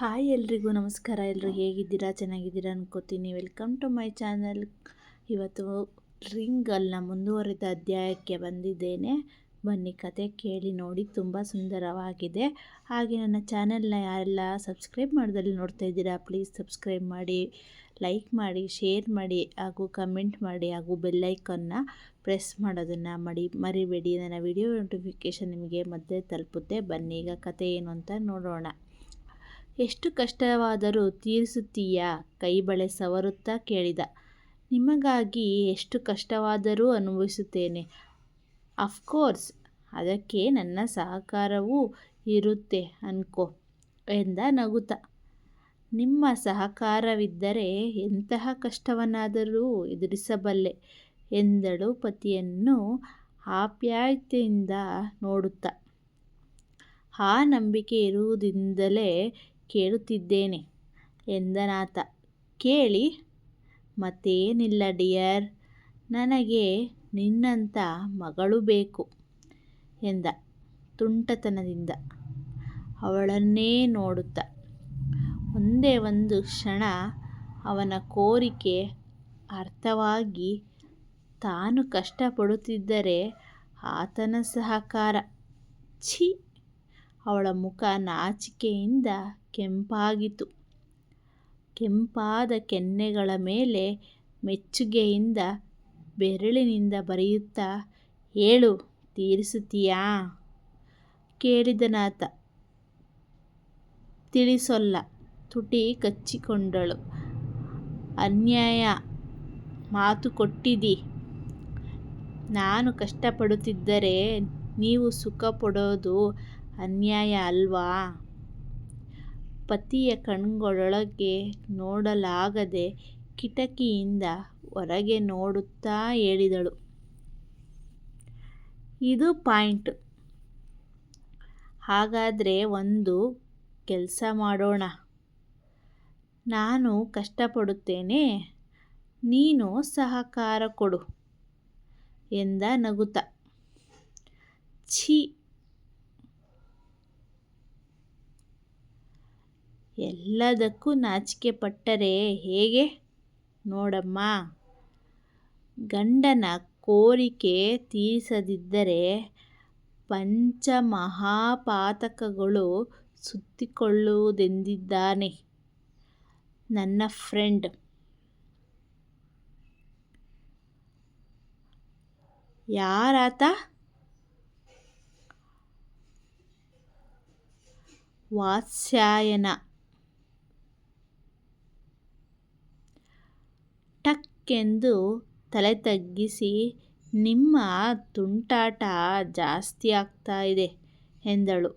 Hi ಎಲ್ರಿಗೂ, ನಮಸ್ಕಾರ. ಎಲ್ಲರೂ ಹೇಗಿದ್ದೀರಾ? ಚೆನ್ನಾಗಿದ್ದೀರಾ ಅನ್ಕೋತೀನಿ. ವೆಲ್ಕಮ್ ಟು ಮೈ ಚಾನಲ್ ಇವತ್ತು ರಿಂಗಲ್ನ ಮುಂದುವರಿದ ಅಧ್ಯಾಯಕ್ಕೆ ಬಂದಿದ್ದೇನೆ. ಬನ್ನಿ, ಕತೆ ಕೇಳಿ ನೋಡಿ. ತುಂಬ ಸುಂದರವಾಗಿದೆ. ಹಾಗೆ ನನ್ನ ಚಾನಲ್ನ ಯಾರೆಲ್ಲ ಸಬ್ಸ್ಕ್ರೈಬ್ ಮಾಡ್ದಲ್ಲಿ ನೋಡ್ತಾ ಇದ್ದೀರಾ ಪ್ಲೀಸ್ ಸಬ್ಸ್ಕ್ರೈಬ್ ಮಾಡಿ ಲೈಕ್ ಮಾಡಿ ಶೇರ್ ಮಾಡಿ, ಹಾಗೂ ಕಮೆಂಟ್ ಮಾಡಿ, ಹಾಗೂ ಬೆಲ್ಲೈಕನ್ನ ಪ್ರೆಸ್ ಮಾಡೋದನ್ನು ಮಾಡಿ, ಮರಿಬೇಡಿ. ನನ್ನ ವಿಡಿಯೋ ನೋಟಿಫಿಕೇಷನ್ ನಿಮಗೆ ಮತ್ತೆ ತಲುಪುತ್ತೆ. ಬನ್ನಿ, ಈಗ ಕತೆ ಏನು ಅಂತ ನೋಡೋಣ. ಎಷ್ಟು ಕಷ್ಟವಾದರೂ ತೀರಿಸುತ್ತೀಯಾ? ಕೈಬಳೆ ಸವರುತ್ತಾ ಕೇಳಿದ. ನಿಮಗಾಗಿ ಎಷ್ಟು ಕಷ್ಟವಾದರೂ ಅನುಭವಿಸುತ್ತೇನೆ. ಅಫ್ಕೋರ್ಸ್ ಅದಕ್ಕೆ ನನ್ನ ಸಹಕಾರವೂ ಇರುತ್ತೆ ಅನ್ಕೋ ಎಂದ ನಗುತ್ತ. ನಿಮ್ಮ ಸಹಕಾರವಿದ್ದರೆ ಎಂತಹ ಕಷ್ಟವನ್ನಾದರೂ ಎದುರಿಸಬಲ್ಲೆ ಎಂದಳು ಪತಿಯನ್ನು ಆಪ್ಯಾಯತೆಯಿಂದ ನೋಡುತ್ತ. ಆ ನಂಬಿಕೆ ಇರುವುದರಿಂದಲೇ ಕೇಳುತ್ತಿದ್ದೇನೆ ಎಂದನಾತ ಕೇಳಿ, ಮತ್ತೇನಿಲ್ಲ ಡಿಯರ್, ನನಗೆ ನಿನ್ನಂಥ ಮಗಳು ಬೇಕು ಎಂದ ತುಂಟತನದಿಂದ. ಅವಳನ್ನೇ ನೋಡುತ್ತ. ಒಂದೇ ಒಂದು ಕ್ಷಣ ಅವನ ಕೋರಿಕೆ ಅರ್ಥವಾಗಿ ತಾನು ಕಷ್ಟಪಡುತ್ತಿದ್ದರೆ ಆತನ ಸಹಕಾರ. ಛಿ! ಅವಳ ಮುಖ ನಾಚಿಕೆಯಿಂದ ಕೆಂಪಾಗಿತು ಕೆಂಪಾದ ಕೆನ್ನೆಗಳ ಮೇಲೆ ಮೆಚ್ಚುಗೆಯಿಂದ ಬೆರಳಿನಿಂದ ಬರೆಯುತ್ತಾ, ಹೇಳು, ತೀರಿಸುತ್ತೀಯಾ? ಕೇಳಿದನಾತ. ತಿಳಿಸೊಲ್ಲ, ತುಟಿ ಕಚ್ಚಿಕೊಂಡಳು. ಅನ್ಯಾಯ, ಮಾತು ಕೊಟ್ಟಿದಿ. ನಾನು ಕಷ್ಟಪಡುತ್ತಿದ್ದರೆ ನೀವು ಸುಖ ಪಡೋದು ಅನ್ಯಾಯ ಅಲ್ವಾ? ಪತಿಯ ಕಣ್ಗಳೊಳಗೆ ನೋಡಲಾಗದೆ ಕಿಟಕಿಯಿಂದ ಹೊರಗೆ ನೋಡುತ್ತಾ ಹೇಳಿದಳು. ಇದು ಪಾಯಿಂಟ್. ಹಾಗಾದರೆ ಒಂದು ಕೆಲಸ ಮಾಡೋಣ. ನಾನು ಕಷ್ಟಪಡುತ್ತೇನೆ. ನೀನು ಸಹಕಾರ ಕೊಡು ಎಂದ ನಗುತ್ತ. ಛೀ. ಎಲ್ಲದಕ್ಕೂ ನಾಚಿಕೆ ಪಟ್ಟರೆ ಹೇಗೆ? ನೋಡಮ್ಮ ಗಂಡನ ಕೋರಿಕೆ ತೀರಿಸದಿದ್ದರೆ ಪಂಚಮಹಾಪಾತಕಗಳು ಸುತ್ತಿಕೊಳ್ಳುವುದೆಂದಿದ್ದಾನೆ? ನನ್ನ ಫ್ರೆಂಡ್ ಯಾರಾತ? ವಾತ್ಸ್ಯಾಯನ ಟಕ್ಕೆಂದು ತಲೆ ತಗ್ಗಿಸಿ, ನಿಮ್ಮ ತುಂಟಾಟ ಜಾಸ್ತಿ ಆಗ್ತಾ ಇದೆ ಎಂದಳು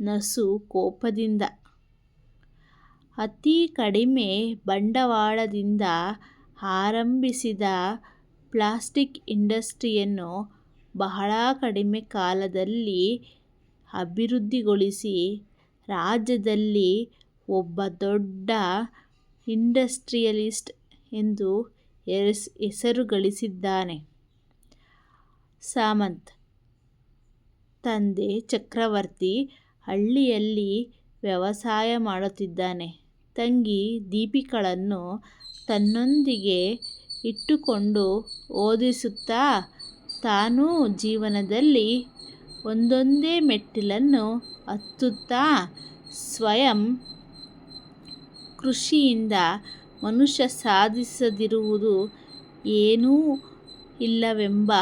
ನಸು ಕೋಪದಿಂದ. ಅತಿ ಕಡಿಮೆ ಬಂಡವಾಳದಿಂದ ಆರಂಭಿಸಿದ ಪ್ಲಾಸ್ಟಿಕ್ ಇಂಡಸ್ಟ್ರಿಯನ್ನು ಬಹಳ ಕಡಿಮೆ ಕಾಲದಲ್ಲಿ ಅಭಿವೃದ್ಧಿಗೊಳಿಸಿ, ರಾಜ್ಯದಲ್ಲಿ ಒಬ್ಬ ದೊಡ್ಡ ಇಂಡಸ್ಟ್ರಿಯಲಿಸ್ಟ್ ಎಂದು ಹೆಸರು ಗಳಿಸಿದ್ದಾನೆ ಸಾಮಂತ್ ತಂದೆ ಚಕ್ರವರ್ತಿ ಹಳ್ಳಿಯಲ್ಲಿ ವ್ಯವಸಾಯ ಮಾಡುತ್ತಿದ್ದಾನೆ. ತಂಗಿ ದೀಪಿಕಳನ್ನು ತನ್ನೊಂದಿಗೆ ಇಟ್ಟುಕೊಂಡು ಓದಿಸುತ್ತಾ ತಾನೂ ಜೀವನದಲ್ಲಿ ಒಂದೊಂದೇ ಮೆಟ್ಟಿಲನ್ನು ಹತ್ತುತ್ತಾ ಸ್ವಯಂ ಕೃಷಿಯಿಂದ ಮನುಷ್ಯ ಸಾಧಿಸದಿರುವುದು ಏನೂ ಇಲ್ಲವೆಂಬ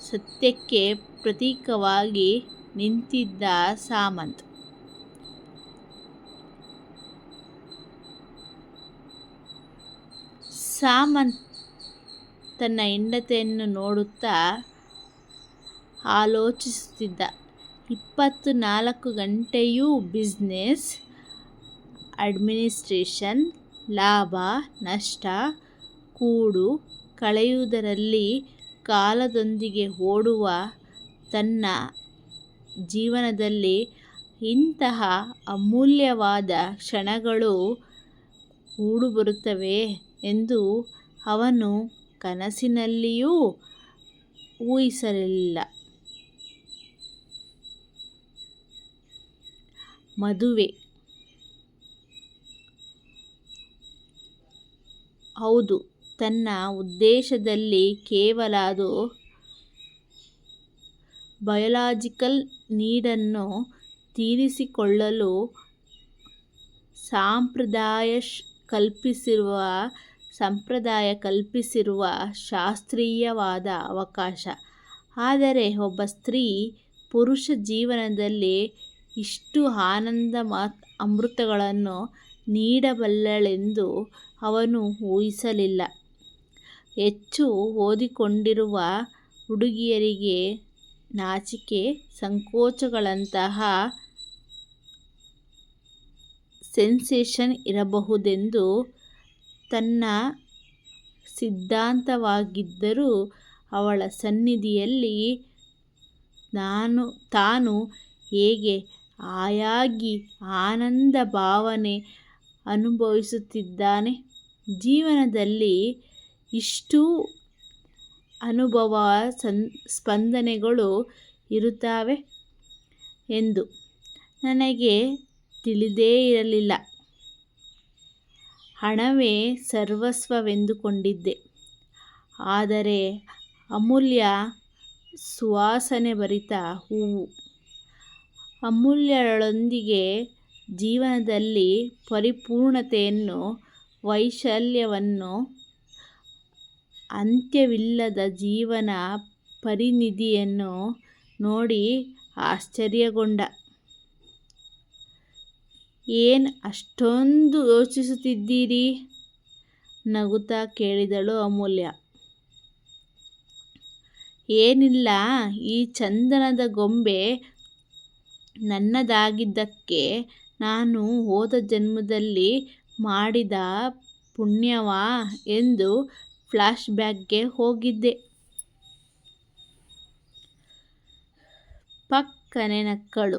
ಸತ್ಯಕ್ಕೆ ಪ್ರತೀಕವಾಗಿ ನಿಂತಿದ್ದ ಸಾಮಂತ್. ಸಾಮಂತ್ ತನ್ನ ಹೆಂಡತೆಯನ್ನು ನೋಡುತ್ತಾ ಆಲೋಚಿಸುತ್ತಿದ್ದ. ಇಪ್ಪತ್ತು ನಾಲ್ಕು ಗಂಟೆಯೂ ಬಿಸ್ನೆಸ್ ಅಡ್ಮಿನಿಸ್ಟ್ರೇಷನ್ ಲಾಭ, ನಷ್ಟ, ಕೂಡು ಕಳೆಯುವುದರಲ್ಲಿ ಕಾಲದೊಂದಿಗೆ ಓಡುವ ತನ್ನ ಜೀವನದಲ್ಲಿ ಇಂತಹ ಅಮೂಲ್ಯವಾದ ಕ್ಷಣಗಳು ಕೂಡುಬರುತ್ತವೆ ಎಂದು ಅವನು ಕನಸಿನಲ್ಲಿಯೂ ಊಹಿಸಲಿಲ್ಲ. ಮದುವೆ ಹೌದು, ತನ್ನ ಉದ್ದೇಶದಲ್ಲಿ ಕೇವಲ ಅದು ಬಯೋಲಾಜಿಕಲ್ ನೀಡನ್ನು ತೀರಿಸಿಕೊಳ್ಳಲು ಸಾಂಪ್ರದಾಯ ಕಲ್ಪಿಸಿರುವ, ಸಂಪ್ರದಾಯ ಕಲ್ಪಿಸಿರುವ ಶಾಸ್ತ್ರೀಯವಾದ ಅವಕಾಶ. ಆದರೆ ಒಬ್ಬ ಸ್ತ್ರೀ ಪುರುಷ ಜೀವನದಲ್ಲಿ ಇಷ್ಟು ಆನಂದ ಅಮೃತಗಳನ್ನು ನೀಡಬಲ್ಲಳೆಂದು ಅವನು ಊಹಿಸಲಿಲ್ಲ. ಹೆಚ್ಚು ಓದಿಕೊಂಡಿರುವ ಹುಡುಗಿಯರಿಗೆ ನಾಚಿಕೆ, ಸಂಕೋಚಗಳಂತಹ ಸೆನ್ಸೇಷನ್ ಇರಬಹುದೆಂದು ತನ್ನ ಸಿದ್ಧಾಂತವಾಗಿದ್ದರೂ ಅವಳ ಸನ್ನಿಧಿಯಲ್ಲಿ ತಾನು ಹೇಗೆ ಆಯಾಗಿ ಆನಂದ ಭಾವನೆ ಅನುಭವಿಸುತ್ತಿದ್ದಾನೆ, ಜೀವನದಲ್ಲಿ ಇಷ್ಟು ಅನುಭವ ಸ್ಪಂದನೆಗಳು ಇರುತ್ತವೆ ಎಂದು ನನಗೆ ತಿಳಿದೇ ಇರಲಿಲ್ಲ. ಹಣವೇ ಸರ್ವಸ್ವವೆಂದುಕೊಂಡಿದ್ದೆ. ಆದರೆ ಅಮೂಲ್ಯ ಸುವಾಸನೆ ಭರಿತ ಹೂವು. ಅಮೂಲ್ಯಳೊಂದಿಗೆ ಜೀವನದಲ್ಲಿ ಪರಿಪೂರ್ಣತೆಯನ್ನು, ವೈಶಾಲ್ಯವನ್ನು, ಅಂತ್ಯವಿಲ್ಲದ ಜೀವನ ಪರಿನಿಧಿಯನ್ನು ನೋಡಿ ಆಶ್ಚರ್ಯಗೊಂಡ. ಏನು ಅಷ್ಟೊಂದು ಯೋಚಿಸುತ್ತಿದ್ದೀರಿ? ನಗುತ್ತಾ ಕೇಳಿದಳು ಅಮೂಲ್ಯ. ಏನಿಲ್ಲ ಈ ಚಂದನದ ಗೊಂಬೆ ನನ್ನದಾಗಿದ್ದಕ್ಕೆ ನಾನು ಹೋದ ಜನ್ಮದಲ್ಲಿ ಮಾಡಿದ ಪುಣ್ಯವಾ ಎಂದು ಫ್ಲಾಶ್ ಬ್ಯಾಕ್ಗೆ ಹೋಗಿದ್ದೆ. ಪಕ್ಕನೆ ನಕ್ಕಳು.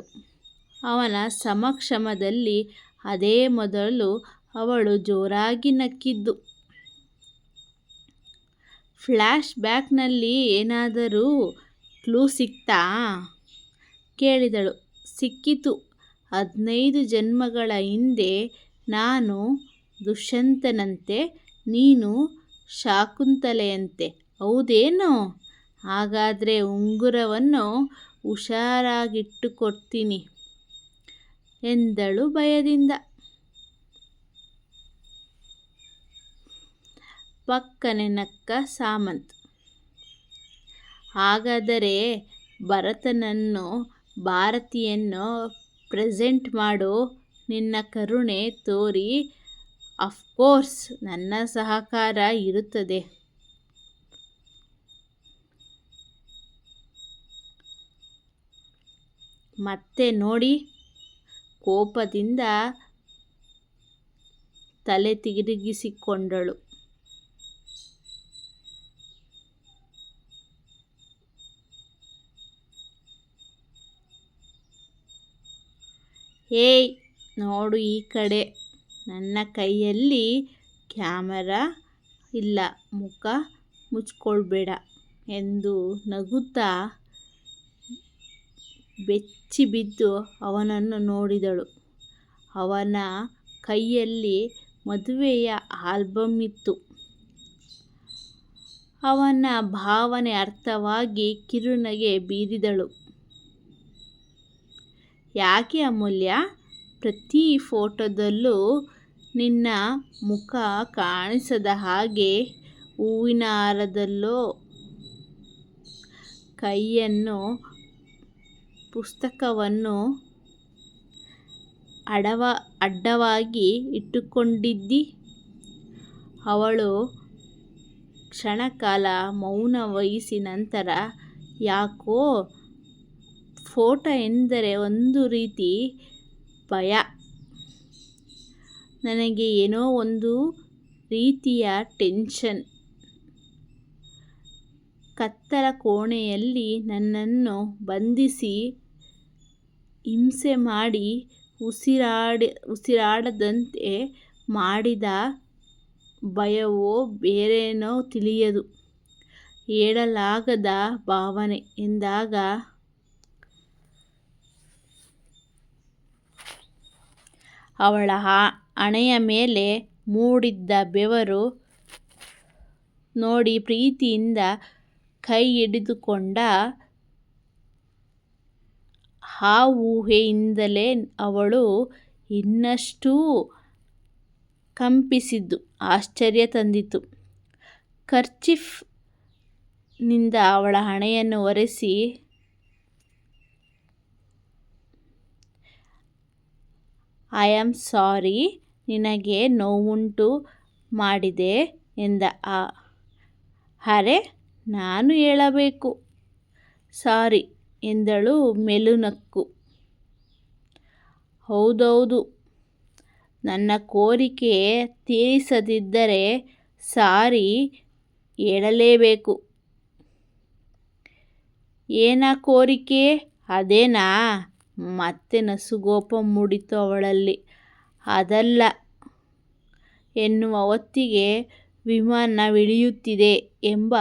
ಅವನ ಸಮಕ್ಷಮದಲ್ಲಿ ಅದೇ ಮೊದಲು ಅವಳು ಜೋರಾಗಿ ನಕ್ಕಿದ್ದು. ಫ್ಲಾಶ್ ಬ್ಯಾಕ್ನಲ್ಲಿ ಏನಾದರೂ ಕ್ಲೂ ಸಿಕ್ತಾ? ಕೇಳಿದಳು. ಸಿಕ್ಕಿತು. ಹದ್ನೈದು ಜನ್ಮಗಳ ಹಿಂದೆ ನಾನು ದುಷ್ಯಂತನಂತೆ, ನೀನು ಶಾಕುಂತಲೆಯಂತೆ ಹೌದೇನೋ? ಹಾಗಾದರೆ ಉಂಗುರವನ್ನು ಹುಷಾರಾಗಿಟ್ಟುಕೊಡ್ತೀನಿ ಎಂದಳು ಭಯದಿಂದ. ಪಕ್ಕನೆ ನಕ್ಕ ಸಾಮಂತ್. ಹಾಗಾದರೆ ಭರತನನ್ನು ಭಾರತಿಯನ್ನೋ ಪ್ರೆಸೆಂಟ್ ಮಾಡು. ನಿನ್ನ ಕರುಣೆ ತೋರಿ ಅಫ್ಕೋರ್ಸ್ ನನ್ನ ಸಹಕಾರ ಇರುತ್ತದೆ. ಮತ್ತೆ ನೋಡಿ ಕೋಪದಿಂದ ತಲೆ ತಿರುಗಿಸಿಕೊಂಡಳು. ಏಯ್, ನೋಡು ಈ ಕಡೆ ನನ್ನ ಕೈಯಲ್ಲಿ ಕ್ಯಾಮರಾ ಇಲ್ಲ ಮುಖ ಮುಚ್ಕೊಳ್ಬೇಡ ಎಂದು ನಗುತ್ತಾ ಬೆಚ್ಚಿ ಬಿದ್ದು ಅವನನ್ನು ನೋಡಿದಳು. ಅವನ ಕೈಯಲ್ಲಿ ಮದುವೆಯ ಆಲ್ಬಮ್ ಇತ್ತು. ಅವನ ಭಾವನೆ ಅರ್ಥವಾಗಿ ಕಿರುನಗೆ ಬೀರಿದಳು. ಯಾಕೆ ಅಮೂಲ್ಯ, ಪ್ರತಿ ಫೋಟೋದಲ್ಲೂ ನಿನ್ನ ಮುಖ ಕಾಣಿಸದ ಹಾಗೆ ಹೂವಿನ ಹಾರದಲ್ಲೋ ಕೈಯನ್ನು ಪುಸ್ತಕವನ್ನು ಅಡವ ಅಡ್ಡವಾಗಿ ಇಟ್ಟುಕೊಂಡಿದ್ದಿ? ಅವಳು ಕ್ಷಣಕಾಲ ಮೌನ ವಹಿಸಿ ನಂತರ ಯಾಕೋ ಫೋಟೋ ಎಂದರೆ ಒಂದು ರೀತಿ ಭಯ. ನನಗೆ ಏನೋ ಒಂದು ರೀತಿಯ ಟೆನ್ಷನ್. ಕತ್ತಲ ಕೋಣೆಯಲ್ಲಿ ನನ್ನನ್ನು ಬಂಧಿಸಿ ಹಿಂಸೆ ಮಾಡಿ ಉಸಿರಾಡದಂತೆ ಮಾಡಿದ ಭಯವೋ ಬೇರೇನೋ ತಿಳಿಯದು ಹೇಳಲಾಗದ ಭಾವನೆ ಎಂದಾಗ ಅವಳ ಹಣೆಯ ಮೇಲೆ ಮೂಡಿದ್ದ ಬೆವರು ನೋಡಿ ಪ್ರೀತಿಯಿಂದ ಕೈ ಹಿಡಿದುಕೊಂಡ. ಆ ಊಹೆಯಿಂದಲೇ ಅವಳು ಇನ್ನಷ್ಟು ಕಂಪಿಸಿದ್ದು ಆಶ್ಚರ್ಯ ತಂದಿತು. ಕರ್ಚೀಫ್ನಿಂದ ಅವಳ ಹಣೆಯನ್ನು ಒರೆಸಿ, ಐಯಾಮ್ ಸಾರಿ ನಿನಗೆ ನೋವುಂಟು ಮಾಡಿದೆ ಎಂದ. ಅರೆ, ನಾನು ಹೇಳಬೇಕು. ಸಾರಿ ಎಂದಳು ಮೆಲುನಕ್ಕು ಹೌದೌದು ನನ್ನ ಕೋರಿಕೆ ತೀರಿಸದಿದ್ದರೆ ಸಾರಿ ಹೇಳಲೇಬೇಕು. ಏನ ಕೋರಿಕೆ ಅದೇನಾ ಮತ್ತೆ ನಸುಗೋಪ ಮೂಡಿತು ಅವಳಲ್ಲಿ. ಅದಲ್ಲ, ಎನ್ನುವ ಹೊತ್ತಿಗೆ ವಿಮಾನವಿಳಿಯುತ್ತಿದೆ ಎಂಬ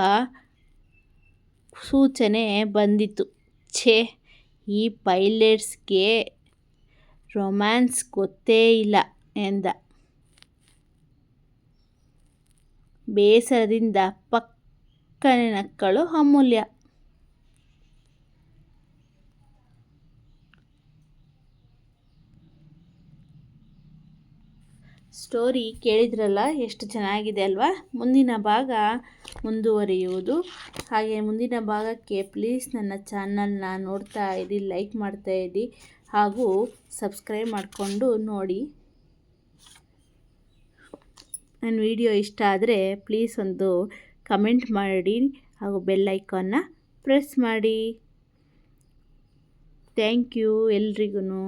ಸೂಚನೆ ಬಂದಿತು. ಛೇ, ಈ ಪೈಲಟ್ಸ್ಗೆ ರೊಮ್ಯಾನ್ಸ್ ಗೊತ್ತೇ ಇಲ್ಲ ಎಂದ ಬೇಸರದಿಂದ. ಪಕ್ಕನೆ ನಕ್ಕಳು ಅಮೂಲ್ಯ. ಸ್ಟೋರಿ ಕೇಳಿದ್ರಲ್ಲ, ಎಷ್ಟು ಚೆನ್ನಾಗಿದೆ ಅಲ್ವಾ? ಮುಂದಿನ ಭಾಗ ಮುಂದುವರಿಯುವುದು. ಹಾಗೆ ಮುಂದಿನ ಭಾಗಕ್ಕೆ ಪ್ಲೀಸ್ ನನ್ನ ಚಾನಲ್ನ ನೋಡ್ತಾ ಇರಿ ಲೈಕ್ ಮಾಡ್ತಾ ಇದ್ದಿ ಹಾಗೂ ಸಬ್ಸ್ಕ್ರೈಬ್ ಮಾಡಿಕೊಂಡು ನೋಡಿ. ನನ್ನ ವಿಡಿಯೋ ಇಷ್ಟ ಆದರೆ ಪ್ಲೀಸ್ ಒಂದು ಕಮೆಂಟ್ ಮಾಡಿ, ಹಾಗೂ ಬೆಲ್ ಐಕಾನ್ನ ಪ್ರೆಸ್ ಮಾಡಿ. ಥ್ಯಾಂಕ್ ಯು ಎಲ್ರಿಗೂ